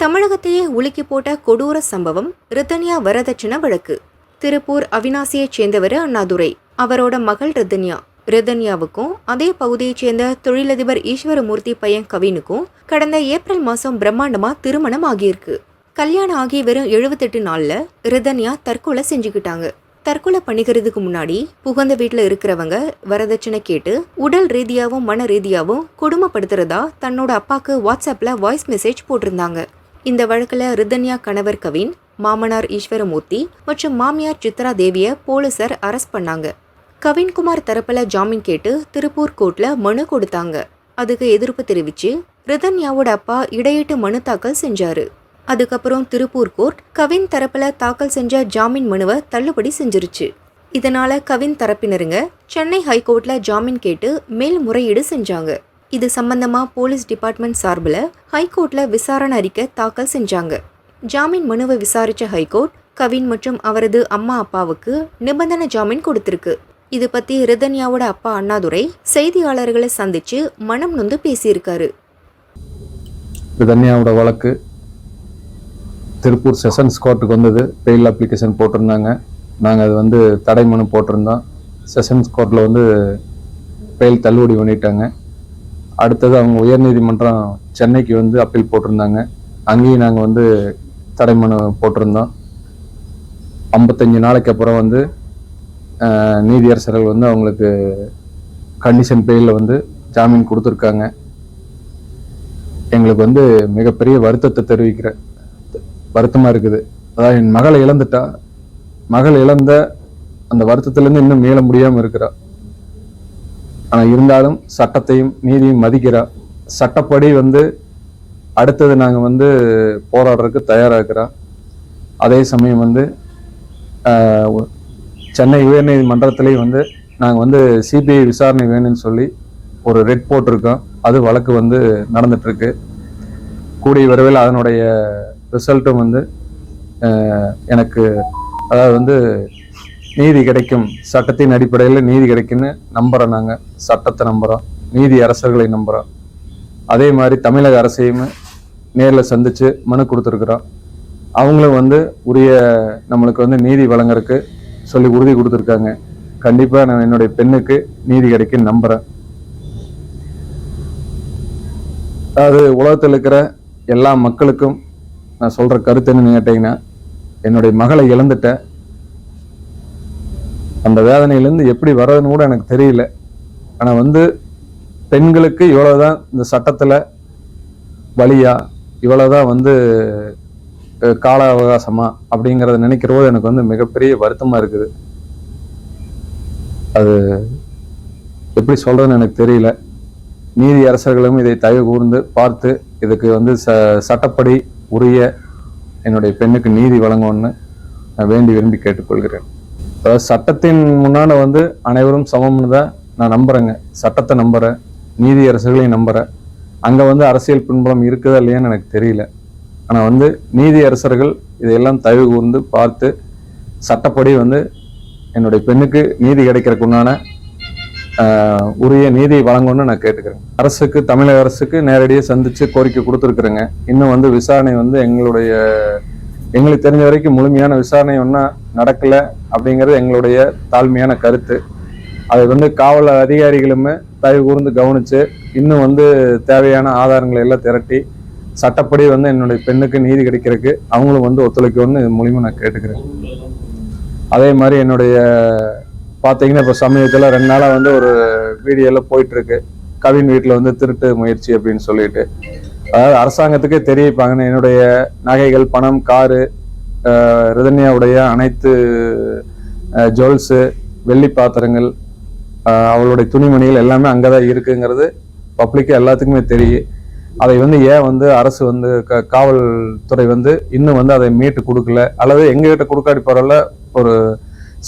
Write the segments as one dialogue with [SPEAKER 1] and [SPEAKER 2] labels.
[SPEAKER 1] தமிழகத்தையே உலுக்கி போட்ட கொடூர சம்பவம் ரித்தன்யா வரதட்சணை வழக்கு. திருப்பூர் அவினாசியைச் சேர்ந்தவர் அண்ணாதுரை. அவரோட மகள் ரித்தன்யா ரிதன்யாவுக்கும் அதே பகுதியைச் சேர்ந்த தொழிலதிபர் ஈஸ்வரமூர்த்தி பையன் கவினுக்கும் கடந்த ஏப்ரல் மாதம் பிரம்மாண்டமாக திருமணம் ஆகியிருக்கு. கல்யாணம் ஆகி வெறும் எழுபத்தெட்டு நாளில் ரிதன்யா தற்கொலை செஞ்சுக்கிட்டாங்க. தற்கொலை பண்ணிக்கிறதுக்கு முன்னாடி புகுந்த வீட்டில் இருக்கிறவங்க வரதட்சணை கேட்டு உடல் ரீதியாகவும் மன ரீதியாகவும் கொடுமைப்படுத்துறதா தன்னோட அப்பாவுக்கு வாட்ஸ்அப்பில் வாய்ஸ் மெசேஜ் போட்டிருந்தாங்க. இந்த வழக்கில் ரிதன்யா கணவர் கவின் மாமனார் ஈஸ்வரமூர்த்தி மற்றும் மாமியார் சித்ரா தேவியை போலீசார் அரெஸ்ட் பண்ணாங்க. கவின்குமார் தரப்பில் ஜாமீன் கேட்டு திருப்பூர் கோர்ட்டில் மனு கொடுத்தாங்க. அதுக்கு எதிர்ப்பு தெரிவித்து ரிதன்யாவோட அப்பா இடையிட்டு மனு தாக்கல் செஞ்சாரு. அதுக்கப்புறம் திருப்பூர் கோர்ட் கவின் தரப்பில் தாக்கல் செஞ்ச ஜாமீன் மனுவை தள்ளுபடி செஞ்சிருச்சு. இதனால கவின் தரப்பினருங்க சென்னை ஹைகோர்ட்டில் ஜாமீன் கேட்டு மேல்முறையீடு செஞ்சாங்க. இது சம்பந்தமாக போலீஸ் டிபார்ட்மெண்ட் சார்பில் ஹைகோர்ட்டில் விசாரணை அறிக்கை தாக்கல் செஞ்சாங்க. ஜாமீன் மனுவை விசாரித்த ஹைகோர்ட் கவின் மற்றும் அவரது அம்மா அப்பாவுக்கு நிபந்தனை ஜாமீன் கொடுத்திருக்கு. இது பற்றி ரிதன்யாவோட அப்பா அண்ணாதுரை செய்தியாளர்களை சந்தித்து மனம் நொந்து பேசியிருக்காரு.
[SPEAKER 2] ரிதன்யாவோட வழக்கு திருப்பூர் செஷன்ஸ் கோர்ட்டுக்கு வந்தது. பெயில் அப்ளிகேஷன் போட்டிருந்தாங்க. நாங்கள் அது வந்து தடை மனு போட்டிருந்தோம். செஷன்ஸ் கோர்ட்டில் வந்து பெயில் தள்ளுபடி பண்ணிட்டாங்க. அடுத்தது அவங்க உயர்நீதிமன்றம் சென்னைக்கு வந்து அப்பீல் போட்டிருந்தாங்க. அங்கேயும் நாங்கள் வந்து தடை மனு போட்டிருந்தோம். ஐம்பத்தஞ்சு நாளைக்கு அப்புறம் வந்து நீதியரசர்கள் வந்து அவங்களுக்கு கண்டிஷன் பேரில் வந்து ஜாமீன் கொடுத்துருக்காங்க. எங்களுக்கு வந்து மிகப்பெரிய வருத்தத்தை தெரிவிக்கிற வருத்தமாக இருக்குது. அதாவது என் மகளை இழந்துட்டா மகள் இழந்த அந்த வருத்தத்துலேருந்து இன்னும் மீள முடியாமல் இருக்கிறா. ஆனால் இருந்தாலும் சட்டத்தையும் நீதியும் மதிக்கிறா சட்டப்படி வந்து அடுத்தது நாங்கள் வந்து போராடுறதுக்கு தயாராக இருக்கிறோம் அதே சமயம் வந்து சென்னை உயர்நீதிமன்றத்திலையும் வந்து நாங்கள் வந்து சிபிஐ விசாரணை வேணும்னு சொல்லி ஒரு ரெட் போட்டிருக்கோம் அது வழக்கு வந்து நடந்துட்டுருக்கு. கூடிய விரைவில் அதனுடைய ரிசல்ட்டும் வந்து எனக்கு அதாவது வந்து நீதி கிடைக்கும். சட்டத்தின் அடிப்படையில் நீதி கிடைக்குன்னு நம்புகிறோம் நாங்கள் சட்டத்தை நம்புகிறோம் நீதி அரசர்களை நம்புகிறோம் அதே மாதிரி தமிழக அரசையும் நேரில் சந்தித்து மனு கொடுத்துருக்குறோம். அவங்களும் வந்து உரிய நம்மளுக்கு வந்து நீதி வழங்குறதுக்கு சொல்லி உறுதி கொடுத்துருக்காங்க. கண்டிப்பாக நான் என்னுடைய பெண்ணுக்கு நீதி கிடைக்கும் நம்புகிறேன் அதாவது உலகத்தில் இருக்கிற எல்லா மக்களுக்கும் நான் சொல்கிற கருத்து என்னன்னு கேட்டிங்கன்னா என்னுடைய மகளை இழந்துட்டேன் அந்த வேதனையிலேருந்து எப்படி வர்றதுன்னு கூட எனக்கு தெரியல. ஆனால் வந்து பெண்களுக்கு இவ்வளோதான் இந்த சட்டத்தில் வழியா இவ்வளோதான் வந்து கால அவகாசமா அப்படிங்கிறத நினைக்கிற போது எனக்கு வந்து மிகப்பெரிய வருத்தமாக இருக்குது. அது எப்படி சொல்கிறதுன்னு எனக்கு தெரியல. நீதி அரசர்களும் இதை தயவு கூர்ந்து பார்த்து இதுக்கு வந்து ச சட்டப்படி உரிய என்னுடைய பெண்ணுக்கு நீதி வழங்கணும்னு நான் வேண்டி விரும்பி கேட்டுக்கொள்கிறேன். அதாவது சட்டத்தின் முன்னால் வந்து அனைவரும் சமம்னு தான் நான் நம்புகிறேங்க சட்டத்தை நம்புகிறேன் நீதி அரசுகளையும் அங்கே வந்து அரசியல் பின்புலம் இருக்குதா இல்லையான்னு எனக்கு தெரியல. ஆனால் வந்து நீதி அரசர்கள் இதையெல்லாம் தயவு கூர்ந்து பார்த்து சட்டப்படி வந்து என்னுடைய பெண்ணுக்கு நீதி கிடைக்கிறதுக்கு உண்டான உரிய நீதியை வழங்கணும்னு நான் கேட்டுக்கிறேன். அரசுக்கு தமிழக அரசுக்கு நேரடியாக சந்தித்து கோரிக்கை கொடுத்துருக்குறேங்க. இன்னும் வந்து விசாரணை வந்து எங்களுடைய எங்களுக்கு தெரிஞ்ச வரைக்கும் முழுமையான விசாரணை ஒன்றும் நடக்கல அப்படிங்கிறது எங்களுடைய தாழ்மையான கருத்து. அதை வந்து காவல் அதிகாரிகளுமே தயவு கூர்ந்து கவனித்து இன்னும் வந்து தேவையான ஆதாரங்களை எல்லாம் திரட்டி சட்டப்படி வந்து என்னுடைய பெண்ணுக்கு நீதி கிடைக்கிறதுக்கு அவங்களும் வந்து ஒத்துழைக்கணும்னு இது மூலிமா நான் கேட்டுக்கிறேன். அதே மாதிரி என்னுடைய பார்த்தீங்கன்னா இப்போ சமீபத்தில் ரெண்டு நாளாக வந்து ஒரு வீடியோவில் போயிட்டுருக்கு கவின் வீட்டில் வந்து திருட்டு முயற்சி அப்படின்னு சொல்லிட்டு. அதாவது அரசாங்கத்துக்கே தெரிவிப்பாங்கன்னு என்னுடைய நகைகள் பணம் காரு ரிதன்யாவுடைய அனைத்து ஜுவல்ஸு வெள்ளி பாத்திரங்கள் அவளுடைய துணிமணிகள் எல்லாமே அங்கே தான் இருக்குங்கிறது பப்ளிக்கு எல்லாத்துக்குமே தெரியும். அதை வந்து ஏன் வந்து அரசு வந்து க- காவல்துறை வந்து இன்னும் வந்து அதை மீட்டு கொடுக்கல? அல்லது எங்ககிட்ட கொடுக்காடி பரவாயில்ல ஒரு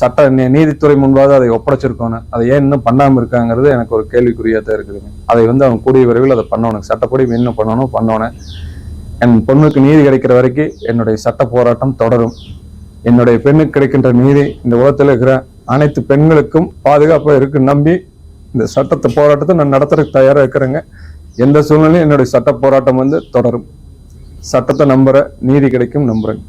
[SPEAKER 2] சட்ட நீதித்துறை முன்பாக அதை ஒப்படைச்சிருக்கணும் அதை ஏன் இன்னும் பண்ணாமல் இருக்காங்கிறது எனக்கு ஒரு கேள்விக்குறியாக தான் இருக்குதுங்க. அதை வந்து அவங்க கூடிய விரைவில் அதை பண்ணணும். சட்டப்படி இன்னும் பண்ணணும் பண்ணணும் என் பொண்ணுக்கு நீதி கிடைக்கிற வரைக்கும் என்னுடைய சட்ட போராட்டம் தொடரும். என்னுடைய பெண்ணுக்கு கிடைக்கின்ற நீதி இந்த உலகத்தில் இருக்கிற அனைத்து பெண்களுக்கும் பாதுகாப்பாக இருக்கு நம்பி இந்த சட்டத்தை போராட்டத்தை நான் நடத்துறதுக்கு தயாராக இருக்கிறேங்க. எந்த சூழ்நிலையும் என்னுடைய சட்ட போராட்டம் வந்து தொடரும். சட்டத்தை நம்புற நீதி கிடைக்கும் நம்புறேன்